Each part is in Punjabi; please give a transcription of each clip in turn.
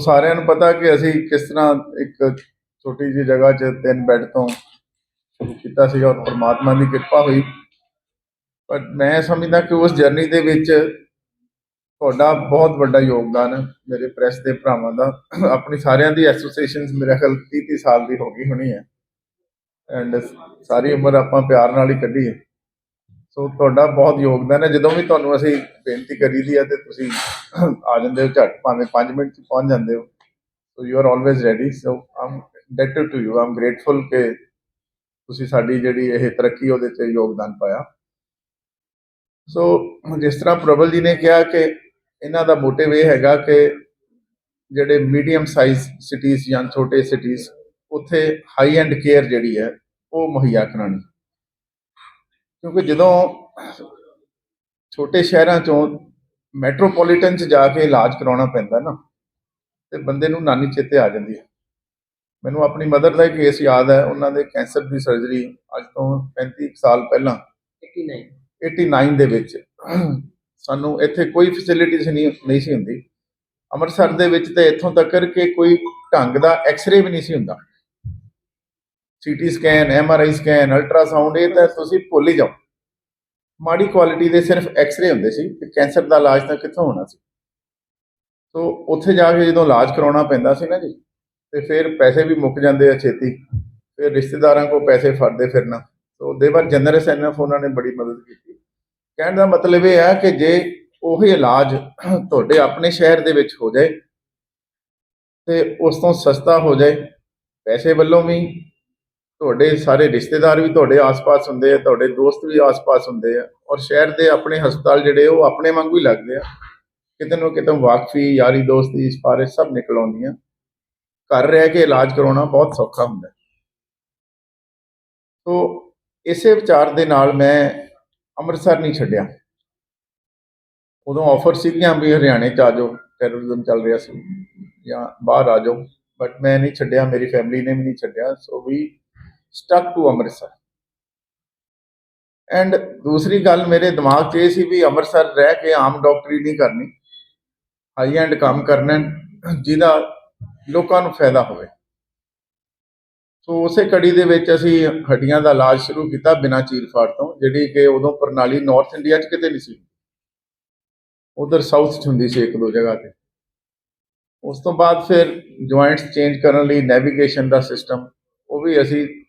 ਸਾਰਿਆਂ ਨੂੰ ਪਤਾ ਕਿ ਅਸੀਂ ਕਿਸ ਤਰ੍ਹਾਂ ਇੱਕ ਛੋਟੀ ਜਿਹੀ ਜਗ੍ਹਾ 'ਚ ਤਿੰਨ ਬੈੱਡ ਤੋਂ ਸ਼ੁਰੂ ਕੀਤਾ ਸੀ ਔਰ ਪਰਮਾਤਮਾ ਦੀ ਕਿਰਪਾ ਹੋਈ। ਪਰ ਮੈਂ ਸਮਝਦਾ ਕਿ ਉਸ ਜਰਨੀ ਦੇ ਵਿੱਚ ਤੁਹਾਡਾ ਬਹੁਤ ਵੱਡਾ ਯੋਗਦਾਨ ਹੈ ਮੇਰੇ ਪ੍ਰੈਸ ਦੇ ਭਰਾਵਾਂ ਦਾ, ਆਪਣੀ ਸਾਰਿਆਂ ਦੀ ਐਸੋਸੀਏਸ਼ਨਸ ਮੇਰੇ ਖਿਆਲ 30 30 ਸਾਲ ਦੀ ਹੋ ਗਈ ਹੋਣੀ ਹੈ। ਐਂਡ ਸਾਰੀ ਉਮਰ ਆਪਾਂ ਪਿਆਰ ਨਾਲ ਹੀ ਕੱਢੀ ਹੈ। ਸੋ ਤੁਹਾਡਾ ਬਹੁਤ ਯੋਗਦਾਨ ਹੈ। ਜਦੋਂ ਵੀ ਤੁਹਾਨੂੰ ਅਸੀਂ ਬੇਨਤੀ ਕਰੀ ਦੀ ਆ ਤੇ ਤੁਸੀਂ ਆ ਜਾਂਦੇ ਹੋ, ਝੱਟ ਭਾਵੇਂ 5 ਮਿੰਟ 'ਚ ਪਹੁੰਚ ਜਾਂਦੇ ਹੋ। So you are always ready so I'm indebted to you I'm grateful ਕਿ ਤੁਸੀਂ ਸਾਡੀ ਜਿਹੜੀ ਇਹ ਤਰੱਕੀ ਉਹਦੇ 'ਚ ਯੋਗਦਾਨ ਪਾਇਆ। ਸੋ ਜਿਸ ਤਰ੍ਹਾਂ ਪ੍ਰਬਲ ਜੀ ਨੇ ਕਿਹਾ ਕਿ ਇਹਨਾਂ ਦਾ ਮੋਟਿਵ ਇਹ ਹੈਗਾ ਕਿ ਜਿਹੜੇ ਮੀਡੀਅਮ ਸਾਈਜ਼ ਸਿਟੀਜ਼ ਜਾਂ ਛੋਟੇ ਸਿਟੀਜ਼ ਉੱਥੇ ਹਾਈ ਐਂਡ ਕੇਅਰ ਜਿਹੜੀ ਹੈ, ਉਹ ਮੁਹੱਈਆ ਕਰਾਉਣੀ। ਕਿਉਂਕਿ ਜਦੋਂ ਛੋਟੇ ਸ਼ਹਿਰਾਂ ਚੋਂ ਮੈਟਰੋਪੋਲੀਟਨ ਚ ਜਾ ਕੇ ਇਲਾਜ ਕਰਾਉਣਾ ਪੈਂਦਾ ਨਾ ਤੇ ਬੰਦੇ ਨੂੰ ਨਾਨੀ ਚੇਤੇ ਆ ਜਾਂਦੀ ਹੈ। ਮੈਨੂੰ ਆਪਣੀ ਮਦਰ ਦਾ ਇੱਕ ਕੇਸ ਯਾਦ ਹੈ ਉਹਨਾਂ ਦੇ ਕੈਂਸਰ ਦੀ ਸਰਜਰੀ ਅੱਜ ਤੋਂ 35 ਕੁ ਸਾਲ ਪਹਿਲਾਂ। 89 89 ਦੇ ਵਿੱਚ ਸਾਨੂੰ ਇੱਥੇ ਕੋਈ ਫੈਸਿਲਿਟੀਜ਼ ਨਹੀਂ ਨਹੀਂ ਸੀ ਹੁੰਦੀ। ਅੰਮ੍ਰਿਤਸਰ ਦੇ ਵਿੱਚ ਤੇ ਇੱਥੋਂ ਤੱਕ ਕਿ ਕੋਈ ਢੰਗ ਦਾ ਐਕਸ-ਰੇ ਵੀ ਨਹੀਂ ਸੀ ਹੁੰਦਾ। CT scan, M R I scan, ultrasound, ਇਹ ਤਾਂ ਤੁਸੀਂ ਭੁੱਲ ਹੀ ਜਾਓ। ਮਾੜੀ ਕੁਆਲਿਟੀ ਦੇ ਸਿਰਫ ਐਕਸ-ਰੇ ਹੁੰਦੇ ਸੀ, ਤੇ ਕੈਂਸਰ ਦਾ ਇਲਾਜ ਤਾਂ ਕਿੱਥੋਂ ਹੋਣਾ ਸੀ? ਸੋ ਉੱਥੇ ਜਾ ਕੇ ਜਦੋਂ ਇਲਾਜ ਕਰਾਉਣਾ ਪੈਂਦਾ ਸੀ ਨਾ ਜੀ, ਤੇ ਫਿਰ ਪੈਸੇ ਵੀ ਮੁੱਕ ਜਾਂਦੇ ਆ ਛੇਤੀ। ਫਿਰ ਰਿਸ਼ਤੇਦਾਰਾਂ ਕੋ ਪੈਸੇ ਫੜਦੇ ਫਿਰਨਾ। ਸੋ ਦੇ ਦੇਵਰ ਜਨਰਸ ਐਨਫ ਉਹਨਾਂ ਨੇ ਬੜੀ ਮਦਦ ਕੀਤੀ। ਕਹਿਣ ਦਾ ਮਤਲਬ ਇਹ ਆ ਕਿ ਜੇ ਉਹੀ ਇਲਾਜ ਤੁਹਾਡੇ ਆਪਣੇ ਸ਼ਹਿਰ ਦੇ ਵਿੱਚ ਹੋ ਜਾਏ, ਤੇ ਉਸ ਤੋਂ ਸਸਤਾ ਹੋ ਜਾਏ, ਪੈਸੇ ਵੱਲੋਂ ਵੀ ਤੁਹਾਡੇ ਸਾਰੇ ਰਿਸ਼ਤੇਦਾਰ ਵੀ ਤੁਹਾਡੇ ਆਸ-ਪਾਸ ਹੁੰਦੇ ਆ, ਤੁਹਾਡੇ ਦੋਸਤ ਵੀ ਆਸ-ਪਾਸ ਹੁੰਦੇ ਆ ਔਰ ਸ਼ਹਿਰ ਦੇ ਆਪਣੇ ਹਸਪਤਾਲ ਜਿਹੜੇ ਉਹ ਆਪਣੇ ਵਾਂਗੂ ਹੀ ਲੱਗਦੇ ਆ। ਕਿਤੇ ਨਾ ਕਿਤੇ ਵਾਕਫੀ, ਯਾਰੀ ਦੋਸਤੀ ਇਸ ਸਿਫਾਰਿਸ਼ ਸਭ ਨਿਕਲ ਆਉਂਦੀਆਂ ਘਰ ਰਹਿ ਕੇ ਇਲਾਜ ਕਰਾਉਣਾ ਬਹੁਤ ਸੌਖਾ ਹੁੰਦਾ ਸੋ ਇਸੇ ਵਿਚਾਰ ਦੇ ਨਾਲ ਮੈਂ ਅੰਮ੍ਰਿਤਸਰ ਨਹੀਂ ਛੱਡਿਆ। ਉਦੋਂ ਆਫਰ ਸੀਗੀਆਂ ਵੀ ਹਰਿਆਣੇ ਚ ਆ ਜਾਓ ਟੈਰਰਿਜ਼ਮ ਚੱਲ ਰਿਹਾ ਸੀ ਜਾਂ ਬਾਹਰ ਆ ਜਾਓ ਬਟ ਮੈਂ ਨਹੀਂ ਛੱਡਿਆ, ਮੇਰੀ ਫੈਮਿਲੀ ਨੇ ਵੀ ਨਹੀਂ ਛੱਡਿਆ। So we stuck to Amritsar. And ਦੂਸਰੀ ਗੱਲ ਮੇਰੇ ਦਿਮਾਗ 'ਚ ਇਹ ਸੀ ਵੀ ਅੰਮ੍ਰਿਤਸਰ ਰਹਿ ਕੇ ਆਮ ਡਾਕਟਰੀ ਨਹੀਂ ਕਰਨੀ ਹਾਈ ਐਂਡ ਕੰਮ ਕਰਨਾ ਜਿਹਦਾ ਲੋਕਾਂ ਨੂੰ ਫਾਇਦਾ ਹੋਵੇ। ਸੋ ਉਸੇ ਕੜੀ ਦੇ ਵਿੱਚ ਅਸੀਂ ਹੱਡੀਆਂ ਦਾ ਇਲਾਜ ਸ਼ੁਰੂ ਕੀਤਾ ਬਿਨਾਂ ਚੀਰ-ਫਾੜ ਤੋਂ, ਜਿਹੜੀ ਕਿ ਉਦੋਂ ਪ੍ਰਣਾਲੀ ਨਾਰਥ ਇੰਡੀਆ 'ਚ ਕਿਤੇ ਨਹੀਂ ਸੀ। ਉਧਰ ਸਾਊਥ 'ਚ ਹੁੰਦੀ ਸੀ ਇੱਕ ਦੋ ਜਗ੍ਹਾ ਤੇ। ਉਸ ਤੋਂ ਬਾਅਦ ਫਿਰ ਜੁਆਇੰਟਸ ਚੇਂਜ ਕਰਨ ਲਈ ਨੈਵੀਗੇਸ਼ਨ ਦਾ ਸਿਸਟਮ ਉਹ ਵੀ ਅਸੀਂ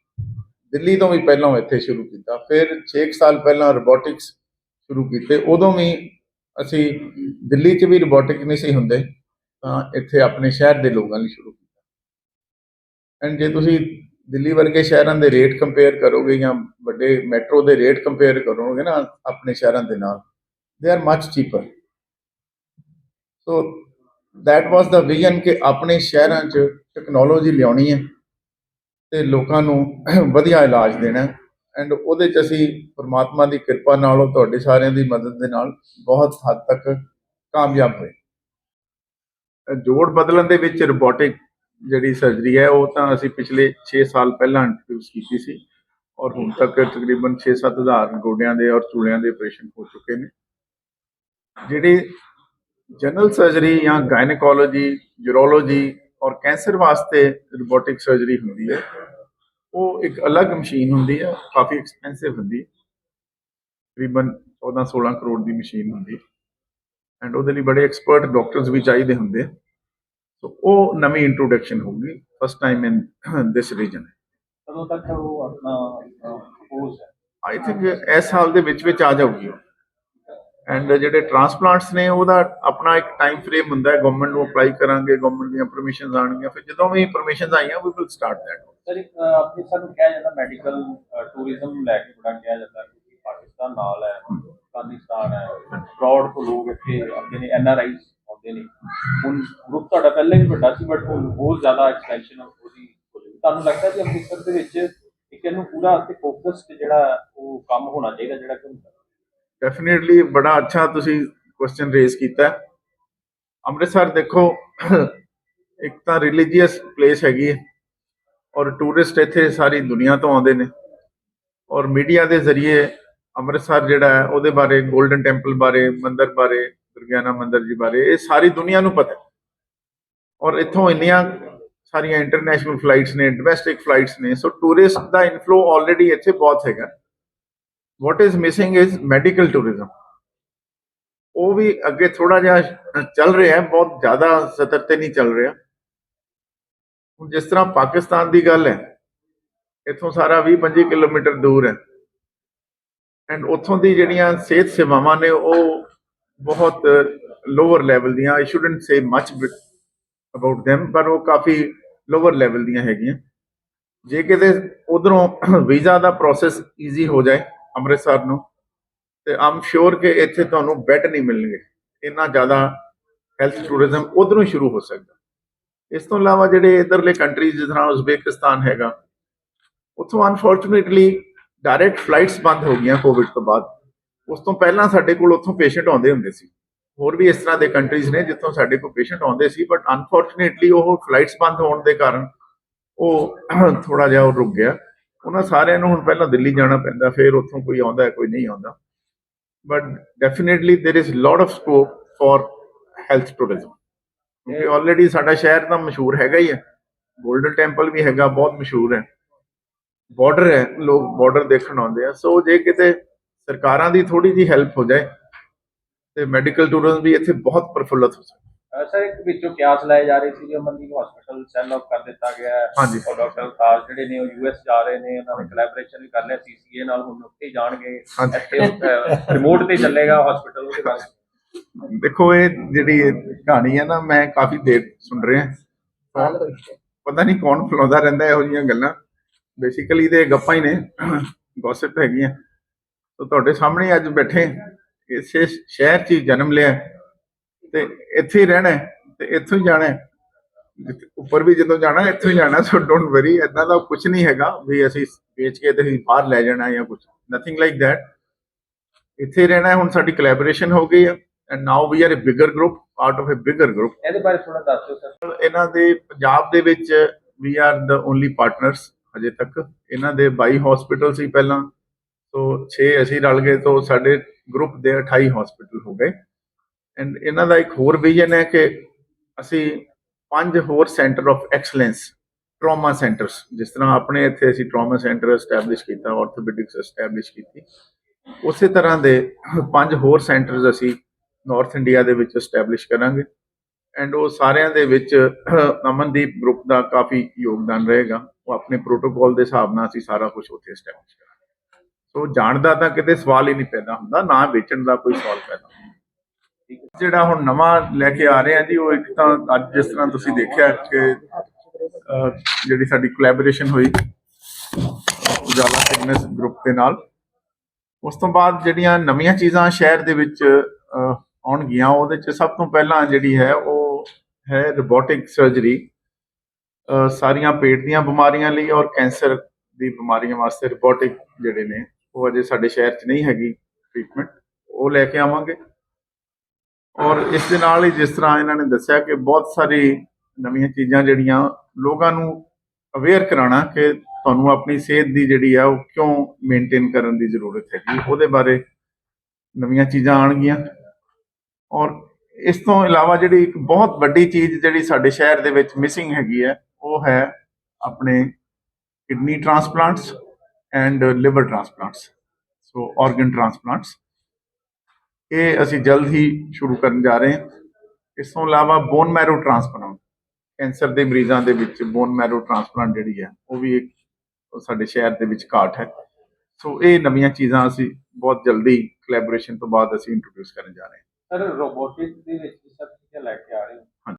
ਦਿੱਲੀ ਤੋਂ ਵੀ ਪਹਿਲਾਂ ਇੱਥੇ ਸ਼ੁਰੂ ਕੀਤਾ। ਫਿਰ 6 ਸਾਲ ਪਹਿਲਾਂ ਰੋਬੋਟਿਕਸ ਸ਼ੁਰੂ ਕੀਤੇ। ਉਦੋਂ ਵੀ ਅਸੀਂ ਦਿੱਲੀ 'ਚ ਵੀ ਰੋਬੋਟਿਕ ਨਹੀਂ ਸੀ ਹੁੰਦੇ, ਤਾਂ ਇੱਥੇ ਆਪਣੇ ਸ਼ਹਿਰ ਦੇ ਲੋਕਾਂ ਲਈ ਸ਼ੁਰੂ ਕੀਤਾ। ਐਂਡ ਜੇ ਤੁਸੀਂ ਦਿੱਲੀ ਵਰਗੇ ਸ਼ਹਿਰਾਂ ਦੇ ਰੇਟ ਕੰਪੇਅਰ ਕਰੋਗੇ ਜਾਂ ਵੱਡੇ ਮੈਟਰੋ ਦੇ ਰੇਟ ਕੰਪੇਅਰ ਕਰੋਗੇ ਨਾ ਆਪਣੇ ਸ਼ਹਿਰਾਂ ਦੇ ਨਾਲ they are much cheaper so that was ਦਾ ਵਿਜ਼ਨ ਕਿ ਆਪਣੇ ਸ਼ਹਿਰਾਂ 'ਚ ਟੈਕਨੋਲੋਜੀ ਲਿਆਉਣੀ ਹੈ। ਤੇ ਲੋਕਾਂ ਨੂੰ ਵਧੀਆ ਇਲਾਜ ਦੇਣਾ। ਐਂਡ ਉਹਦੇ 'ਚ ਅਸੀਂ ਪ੍ਰਮਾਤਮਾ ਦੀ ਕਿਰਪਾ ਨਾਲ ਉਹ ਤੁਹਾਡੇ ਸਾਰਿਆਂ ਦੀ ਮਦਦ ਦੇ ਨਾਲ ਬਹੁਤ ਹੱਦ ਤੱਕ ਕਾਮਯਾਬ ਹੋਏ। ਜੋੜ ਬਦਲਣ ਦੇ ਵਿੱਚ ਰੋਬੋਟਿਕ ਜਿਹੜੀ ਸਰਜਰੀ ਹੈ, ਉਹ ਤਾਂ ਅਸੀਂ ਪਿਛਲੇ 6 ਸਾਲ ਪਹਿਲਾਂ ਇੰਟਰੋਡਿਊਸ ਕੀਤੀ ਸੀ ਔਰ ਹੁਣ ਤੱਕ ਤਕਰੀਬਨ 6-7 ਹਜ਼ਾਰ ਗੋਡਿਆਂ ਦੇ ਔਰ ਚੂਲਿਆਂ ਦੇ ਆਪਰੇਸ਼ਨ ਹੋ ਚੁੱਕੇ ਨੇ। ਜਿਹੜੀ ਜਨਰਲ ਸਰਜਰੀ ਜਾਂ ਗਾਇਨਕੋਲੋਜੀ ਯੂਰੋਲੋਜੀ ਔਰ ਕੈਂਸਰ ਵਾਸਤੇ ਰੋਬੋਟਿਕ ਸਰਜਰੀ ਹੁੰਦੀ ਹੈ। ਉਹ ਇੱਕ ਅਲੱਗ ਮਸ਼ੀਨ ਹੁੰਦੀ ਹੈ ਕਾਫੀ ਐਕਸਪੈਂਸਿਵ ਹੁੰਦੀ ਹੈ। ਤਕਰੀਬਨ 14-16 ਕਰੋੜ ਦੀ ਮਸ਼ੀਨ ਹੁੰਦੀ ਹੈ। ਐਂਡ ਉਹਦੇ ਲਈ ਬੜੇ ਐਕਸਪਰਟ ਡਾਕਟਰਸ ਵੀ ਚਾਹੀਦੇ ਹੁੰਦੇ। ਸੋ ਉਹ ਨਵੀਂ ਇੰਟਰੋਡਕਸ਼ਨ ਹੋਊਗੀ first time in this region ਕਦੋਂ ਤੱਕ ਉਹ ਆਪਣਾ ਪ੍ਰਪੋਜ਼ ਹੈ? ਆਈ ਥਿੰਕ ਇਸ ਸਾਲ ਦੇ ਵਿੱਚ ਵਿੱਚ ਆ ਜਾਊਗੀ ਉਹ। ਐਂਡ ਜਿਹੜੇ ਟ੍ਰਾਂਸਪਲਾਂਟਸ ਨੇ ਉਹਦਾ ਆਪਣਾ ਇੱਕ ਟਾਈਮ ਫਰੇਮ ਹੁੰਦਾ ਹੈ ਗਵਰਨਮੈਂਟ ਨੂੰ ਅਪਲਾਈ ਕਰਾਂਗੇ ਗਵਰਨਮੈਂਟ ਦੀਆਂ ਪਰਮਿਸ਼ਨਸ ਆਣਗੀਆਂ ਫਿਰ ਜਦੋਂ ਵੀ ਪਰਮਿਸ਼ਨਸ ਆਈਆਂ we will start that sir ਆਪਣੇ ਸਰ ਨੂੰ ਕਿਹਾ ਜਾਂਦਾ ਮੈਡੀਕਲ ਟੂਰਿਜ਼ਮ ਨੂੰ ਲੈ ਕੇ ਬੜਾ ਕਿਹਾ ਜਾਂਦਾ ਕਿ ਪਾਕਿਸਤਾਨ ਨਾਲ ਹੈ ਅਫਗਾਨਿਸਤਾਨ ਹੈ ਅਬਰੋਡ ਤੋਂ ਲੋਕ ਇੱਥੇ ਆਉਂਦੇ ਨੇ ਐਨ ਆਰ ਆਈ ਆਉਂਦੇ ਨੇ। ਹੁਣ ਗਰੁੱਪ ਤੁਹਾਡਾ ਪਹਿਲਾਂ ਹੀ ਵੱਡਾ ਸੀ ਬਟ ਹੁਣ ਬਹੁਤ ਜ਼ਿਆਦਾ ਐਕਸਟੈਂਸ਼ਨ ਉਹਦੀ। ਤੁਹਾਨੂੰ ਲੱਗਦਾ ਕਿ ਅੰਮ੍ਰਿਤਸਰ ਦੇ ਵਿੱਚ ਇੱਕ ਇਹਨੂੰ ਪੂਰਾ ਤੇ ਫੋਕਸਡ ਜਿਹੜਾ ਉਹ ਕੰਮ ਹੋਣਾ ਚਾਹੀਦਾ ਜਿਹੜਾ ਕਿ ਡੈਫੀਨਿਟਲੀ ਬੜਾ ਅੱਛਾ ਤੁਸੀਂ ਕੁਐਸਚਨ ਰੇਜ਼ ਕੀਤਾ। ਅੰਮ੍ਰਿਤਸਰ ਦੇਖੋ, ਇੱਕ ਤਾਂ ਰਿਲੀਜੀਅਸ ਪਲੇਸ ਹੈਗੀ ਹੈ ਔਰ ਟੂਰਿਸਟ ਇੱਥੇ ਸਾਰੀ ਦੁਨੀਆ ਤੋਂ ਆਉਂਦੇ ਨੇ ਔਰ ਮੀਡੀਆ ਦੇ ਜ਼ਰੀਏ ਅੰਮ੍ਰਿਤਸਰ ਜਿਹੜਾ ਹੈ ਉਹਦੇ ਬਾਰੇ 골ਡਨ ਟੈਂਪਲ ਬਾਰੇ, ਮੰਦਰ ਬਾਰੇ, ਦੁਰਗਿਆਨਾ ਮੰਦਰ ਜੀ ਬਾਰੇ, ਇਹ ਸਾਰੀ ਦੁਨੀਆ ਨੂੰ ਪਤਾ ਹੈ। ਔਰ ਇੱਥੋਂ ਇੰਨੀਆਂ ਸਾਰੀਆਂ ਇੰਟਰਨੈਸ਼ਨਲ ਫਲਾਈਟਸ ਨੇ ਡੋਮੈਸਟਿਕ ਫਲਾਈਟਸ ਨੇ ਸੋ ਟੂਰਿਸਟ ਦਾ ਇਨਫਲੋ ਆਲਰੇਡੀ ਇੱਥੇ ਬਹੁਤ ਹੈਗਾ। What is missing is medical tourism ਉਹ ਵੀ ਅੱਗੇ ਥੋੜਾ ਜਿਹਾ ਚੱਲ ਰਿਹਾ ਹੈ ਬਹੁਤ ਜ਼ਿਆਦਾ ਸਤਰ ਤੇ ਨਹੀਂ ਚੱਲ ਰਿਹਾ। ਹੁਣ ਜਿਸ ਤਰ੍ਹਾਂ ਪਾਕਿਸਤਾਨ ਦੀ ਗੱਲ ਹੈ, ਇੱਥੋਂ ਸਾਰਾ 20 25 ਕਿਲੋਮੀਟਰ ਦੂਰ ਹੈ। ਐਂਡ ਉੱਥੋਂ ਦੀ ਜਿਹੜੀਆਂ ਸਿਹਤ ਸੇਵਾਵਾਂ ਨੇ, ਉਹ ਬਹੁਤ ਲੋਅਰ ਲੈਵਲ ਦੀਆਂ I shouldn't say much about them, ਪਰ ਉਹ ਕਾਫੀ ਲੋਅਰ ਲੈਵਲ ਦੀਆਂ ਹੈਗੀਆਂ। ਜੇ ਕਿਤੇ ਉਧਰੋਂ ਵੀਜ਼ਾ ਦਾ ਪ੍ਰੋਸੈਸ ਈਜ਼ੀ ਹੋ ਜਾਏ ਅੰਮ੍ਰਿਤਸਰ ਨੂੰ। ਤੇ ਆਮ ਸ਼ੋਰ ਕਿ ਇੱਥੇ ਤੁਹਾਨੂੰ ਬੈੱਡ ਨਹੀਂ ਮਿਲਣਗੇ। ਇੰਨਾ ਜ਼ਿਆਦਾ ਹੈਲਥ ਟੂਰਿਜ਼ਮ ਉਧਰੋਂ ਸ਼ੁਰੂ ਹੋ ਸਕਦਾ। ਇਸ ਤੋਂ ਇਲਾਵਾ ਜਿਹੜੇ ਇਧਰਲੇ ਕੰਟਰੀਜ਼ ਜਿਸ ਤਰ੍ਹਾਂ ਉਜ਼ਬੇਕਿਸਤਾਨ ਹੈਗਾ, ਉੱਥੋਂ ਅਨਫੋਰਚੂਨੇਟਲੀ ਡਾਇਰੈਕਟ ਫਲਾਈਟਸ ਬੰਦ ਹੋ ਗਈਆਂ ਕੋਵਿਡ ਤੋਂ ਬਾਅਦ। ਉਸ ਤੋਂ ਪਹਿਲਾਂ ਸਾਡੇ ਕੋਲ ਉੱਥੋਂ ਪੇਸ਼ੈਂਟ ਆਉਂਦੇ ਹੁੰਦੇ ਸੀ। ਹੋਰ ਵੀ ਇਸ ਤਰ੍ਹਾਂ ਦੇ ਕੰਟਰੀਜ਼ ਨੇ ਜਿੱਥੋਂ ਸਾਡੇ ਕੋਲ ਪੇਸ਼ੈਂਟ ਆਉਂਦੇ ਸੀ ਬਟ ਅਨਫੋਰਚੂਨੇਟਲੀ ਉਹ ਫਲਾਈਟਸ ਬੰਦ ਹੋਣ ਦੇ ਕਾਰਨ ਉਹ ਥੋੜਾ ਜਿਹਾ ਉਹ ਰੁਕ ਗਿਆ। ਉਹਨਾਂ ਸਾਰਿਆਂ ਨੂੰ ਹੁਣ ਪਹਿਲਾਂ ਦਿੱਲੀ ਜਾਣਾ ਪੈਂਦਾ, ਫਿਰ ਉੱਥੋਂ ਕੋਈ ਆਉਂਦਾ, ਕੋਈ ਨਹੀਂ ਆਉਂਦਾ। But definitely there is lot of scope for health tourism ਕਿਉਂਕਿ ਆਲਰੇਡੀ ਸਾਡਾ ਸ਼ਹਿਰ ਤਾਂ ਮਸ਼ਹੂਰ ਹੈਗਾ ਹੀ ਹੈ। ਗੋਲਡਨ ਟੈਂਪਲ ਵੀ ਹੈਗਾ, ਬਹੁਤ ਮਸ਼ਹੂਰ ਹੈ। ਬਾਰਡਰ ਹੈ, ਲੋਕ ਬਾਰਡਰ ਦੇਖਣ ਆਉਂਦੇ ਆ। ਸੋ ਜੇ ਕਿਤੇ ਸਰਕਾਰਾਂ ਦੀ ਥੋੜੀ ਜੀ ਹੈਲਪ ਹੋ ਜਾਏ, ਤੇ ਮੈਡੀਕਲ ਟੂਰਿਜ਼ਮ ਵੀ ਇੱਥੇ ਬਹੁਤ ਪ੍ਰਫੁੱਲਤ ਹੋ ਸਕਦਾ ਸਰ ਇੱਕ ਵਿੱਚੋਂ ਕਿਆਸ ਲਾਏ ਜਾ ਰਹੇ ਸੀ ਕਿ ਅਮਨਦੀਪ ਹਸਪੀਟਲ ਸੈੱਲ ਆਫ ਕਰ ਦਿੱਤਾ ਗਿਆ ਹੈ। ਹਾਂਜੀ। ਔਰ ਡਾਕਟਰ ਤਾਜ ਜਿਹੜੇ ਨੇ ਉਹ ਯੂਐਸ ਜਾ ਰਹੇ ਨੇ ਉਹਨਾਂ ਨੇ ਕੋਲੈਬੋਰੇਸ਼ਨ ਵੀ ਕਰ ਲਿਆ ਸੀਸੀਏ ਨਾਲ ਹੁਣ ਉੱਥੇ ਹੀ ਜਾਣਗੇ। ਹਾਂਜੀ। ਇੱਥੇ ਰਿਮੋਟ ਤੇ ਚੱਲੇਗਾ ਹਸਪੀਟਲ ਉਹਦੇ ਬਾਰੇ। ਦੇਖੋ ਇਹ ਜਿਹੜੀ ਇਹ ਕਹਾਣੀ ਹੈ ਨਾ ਮੈਂ ਕਾਫੀ ਦੇਰ ਸੁਣ ਰਿਹਾ। ਕੌਣ- ਪਤਾ ਨਹੀਂ ਕੌਣ ਫਲਾਉਂਦਾ ਰਹਿੰਦਾ ਇਹੋ ਜਿਹੀਆਂ ਗੱਲਾਂ। ਬੇਸਿਕਲੀ ਤੇ ਗੱਪਾਂ ਹੀ ਨੇ ਗੌਸਿਪ ਹੈਗੀਆਂ। ਤਾਂ ਤੁਹਾਡੇ ਸਾਹਮਣੇ ਅੱਜ ਬੈਠੇ ਇਸੇ ਸ਼ਹਿਰ 'ਚ ਹੀ ਜਨਮ ਲਿਆ। ਤੇ ਇੱਥੇ ਹੀ ਰਹਿਣਾ ਤੇ ਇੱਥੋਂ ਹੀ ਜਾਣਾ ਉੱਪਰ ਵੀ ਜਦੋਂ ਜਾਣਾ ਇੱਥੋਂ ਹੀ ਜਾਣਾ ਸੋ ਡੋਂਟ ਵਰੀ ਇਦਾਂ ਦਾ ਕੁਝ ਨਹੀਂ ਹੈਗਾ ਵੀ ਅਸੀਂ ਵੇਚ ਕੇ ਤੇ ਅਸੀਂ ਬਾਹਰ ਲੈ ਜਾਣਾ ਜਾਂ ਕੁਝ ਨਥਿੰਗ ਲਾਈਕ ਥੈਟ ਇੱਥੇ ਰਹਿਣਾ। ਹੁਣ ਸਾਡੀ ਕੋਲੈਬੋਰੇਸ਼ਨ ਹੋ ਗਈ ਹੈ and now we are a bigger group part of a bigger group ਇਹਦੇ ਬਾਰੇ ਥੋੜਾ ਦੱਸ ਦਿਓ ਸਰ ਇਹਨਾਂ ਦੇ ਪੰਜਾਬ ਦੇ ਵਿੱਚ ਵੀ ਆਰ ਦਾ ਓਨਲੀ ਪਾਰਟਨਰਸ ਅਜੇ ਤੱਕ। ਇਹਨਾਂ ਦੇ 22 ਹਸਪੀਟਲ ਸੀ ਪਹਿਲਾਂ ਤੋਂ 6 ਅਸੀਂ ਰਲ ਗਏ ਤੋਂ ਸਾਡੇ ਗਰੁੱਪ ਦੇ 28 ਹਸਪੀਟਲ ਹੋ ਗਏ। ਐਂਡ ਇਹਨਾਂ ਦਾ ਇੱਕ ਹੋਰ ਵਿਜ਼ਨ ਹੈ ਕਿ ਅਸੀਂ ਪੰਜ ਹੋਰ centre of excellence trauma centres ਜਿਸ ਤਰ੍ਹਾਂ ਆਪਣੇ ਇੱਥੇ ਅਸੀਂ ਟਰਾਮਾ ਸੈਂਟਰ ਐਸਟੈਬਲਿਸ਼ ਕੀਤਾ ਆਰਥੋਪੈਡਿਕਸ ਐਸਟੈਬਲਿਸ਼ ਕੀਤੀ, ਉਸੇ ਤਰ੍ਹਾਂ ਦੇ ਪੰਜ ਹੋਰ ਸੈਂਟਰਸ ਅਸੀਂ ਨਾਰਥ ਇੰਡੀਆ ਦੇ ਵਿੱਚ ਐਸਟੈਬਲਿਸ਼ ਕਰਾਂਗੇ। ਐਂਡ ਉਹ ਸਾਰਿਆਂ ਦੇ ਵਿੱਚ ਅਮਨਦੀਪ ਗਰੁੱਪ ਦਾ ਕਾਫੀ ਯੋਗਦਾਨ ਰਹੇਗਾ। ਉਹ ਆਪਣੇ ਪ੍ਰੋਟੋਕੋਲ ਦੇ ਹਿਸਾਬ ਨਾਲ ਅਸੀਂ ਸਾਰਾ ਕੁਝ ਉੱਥੇ ਐਸਟੈਬਲਿਸ਼ ਕਰਾਂਗੇ। ਸੋ ਜਾਣ ਦਾ ਤਾਂ ਕਿਤੇ ਸਵਾਲ ਹੀ ਨਹੀਂ ਪੈਦਾ ਹੁੰਦਾ, ਨਾ ਵੇਚਣ ਦਾ ਕੋਈ ਸਵਾਲ ਪੈਦਾ ਹੁੰਦਾ। ਜਿਹੜਾ ਹੁਣ ਨਵਾਂ ਲੈ ਕੇ ਆ ਰਹੇ ਆ ਜੀ, ਉਹ ਇੱਕ ਤਾਂ ਅੱਜ ਜਿਸ ਤਰ੍ਹਾਂ ਤੁਸੀਂ ਦੇਖਿਆ ਕਿ ਜਿਹੜੀ ਸਾਡੀ ਕੋਲੈਬੋਰੇਸ਼ਨ ਹੋਈ, ਉਜਾਲਾ ਫਿਟਨੈਸ ਗਰੁੱਪ ਦੇ ਨਾਲ, ਉਸ ਤੋਂ ਬਾਅਦ ਜਿਹੜੀਆਂ ਨਵੀਆਂ ਚੀਜ਼ਾਂ ਸ਼ਹਿਰ ਦੇ ਵਿੱਚ ਆਉਣਗੀਆਂ, ਉਹਦੇ ਚ ਸਭ ਤੋਂ ਪਹਿਲਾਂ ਜਿਹੜੀ ਹੈ, ਉਹ ਹੈ ਰੋਬੋਟਿਕ ਸਰਜਰੀ ਸਾਰੀਆਂ ਪੇਟ ਦੀਆਂ ਬਿਮਾਰੀਆਂ ਲਈ ਔਰ ਕੈਂਸਰ ਦੀ ਬਿਮਾਰੀਆਂ ਵਾਸਤੇ ਰੋਬੋਟਿਕ ਜਿਹੜੇ ਨੇ, ਉਹ ਅਜੇ ਸਾਡੇ ਸ਼ਹਿਰ 'ਚ ਨਹੀਂ ਹੈਗੀ ਟ੍ਰੀਟਮੈਂਟ ਉਹ ਲੈ ਕੇ ਆਵਾਂਗੇ। ਔਰ ਇਸ ਦੇ ਨਾਲ ਹੀ ਜਿਸ ਤਰ੍ਹਾਂ ਇਹਨਾਂ ਨੇ ਦੱਸਿਆ ਕਿ ਬਹੁਤ ਸਾਰੀ ਨਵੀਆਂ ਚੀਜ਼ਾਂ ਜਿਹੜੀਆਂ ਲੋਕਾਂ ਨੂੰ ਅਵੇਅਰ ਕਰਾਉਣਾ ਕਿ ਤੁਹਾਨੂੰ ਆਪਣੀ ਸਿਹਤ ਦੀ ਜਿਹੜੀ ਆ ਉਹ ਕਿਉਂ ਮੇਨਟੇਨ ਕਰਨ ਦੀ ਜ਼ਰੂਰਤ ਹੈਗੀ, ਉਹਦੇ ਬਾਰੇ ਨਵੀਆਂ ਚੀਜ਼ਾਂ ਆਣਗੀਆਂ ਔਰ ਇਸ ਤੋਂ ਇਲਾਵਾ ਜਿਹੜੀ ਇੱਕ ਬਹੁਤ ਵੱਡੀ ਚੀਜ਼ ਜਿਹੜੀ ਸਾਡੇ ਸ਼ਹਿਰ ਦੇ ਵਿੱਚ ਮਿਸਿੰਗ ਹੈਗੀ ਹੈ ਉਹ ਹੈ ਆਪਣੇ kidney transplants and liver transplants so organ transplants ਇਹ ਅਸੀਂ ਜਲਦ ਹੀ ਸ਼ੁਰੂ ਕਰਨ ਜਾ ਰਹੇ ਹਾਂ। ਇਸ ਤੋਂ ਇਲਾਵਾ ਬੋਨ ਮੈਰੋ ਟ੍ਰਾਂਸਪਲਾਂਟ, ਕੈਂਸਰ ਦੇ ਮਰੀਜ਼ਾਂ ਦੇ ਵਿੱਚ ਬੋਨ ਮੈਰੋ ਟ੍ਰਾਂਸਪਲਾਂਟ ਜਿਹੜੀ ਹੈ, ਉਹ ਵੀ ਇੱਕ ਸਾਡੇ ਸ਼ਹਿਰ ਦੇ ਵਿੱਚ ਘਾਟ ਹੈ। ਸੋ ਇਹ ਨਵੀਆਂ ਚੀਜ਼ਾਂ ਅਸੀਂ ਬਹੁਤ ਜਲਦੀ ਕੋਲੈਬੋਰੇਸ਼ਨ ਤੋਂ ਬਾਅਦ ਅਸੀਂ ਇੰਟਰੋਡਿਊਸ ਕਰਨ ਜਾ ਰਹੇ ਹਾਂ। ਸਰ ਰੋਬੋਟਿਕ ਦੇ ਵਿੱਚ ਸਰ ਕੀ ਲੈ ਕੇ ਆ ਰਹੇ ਹਾਂ।